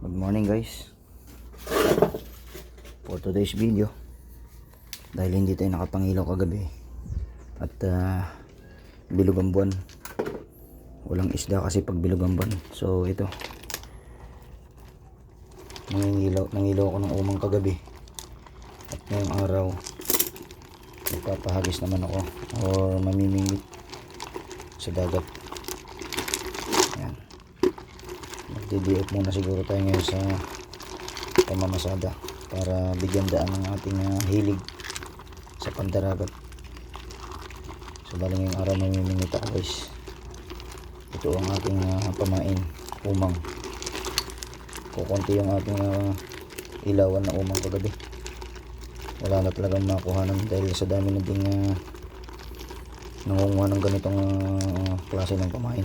Good morning guys. For today's video Dahil hindi tayo nakapangilaw kagabi At uh, Bilog ang buwan. Walang isda kasi pag bilog ang buwan. So ito. Nangilaw, nangilaw ako ng umang kagabi. At ngayong araw Magpapahagis naman ako Or mamimingit Sa dagat off muna siguro tayo ngayon sa pamamasada para bigyan daan ng ating ah, hilig sa pandaragat. So bali ngayong araw mamimingit ako guys. Ito ang ating ah, pamain umang. Kukunti yung ating ah, ilawan na umang kagabi. Wala na talagang makuhanan dahil sa dami na ding uh, nangunguha ng ganitong ah, klase ng pamain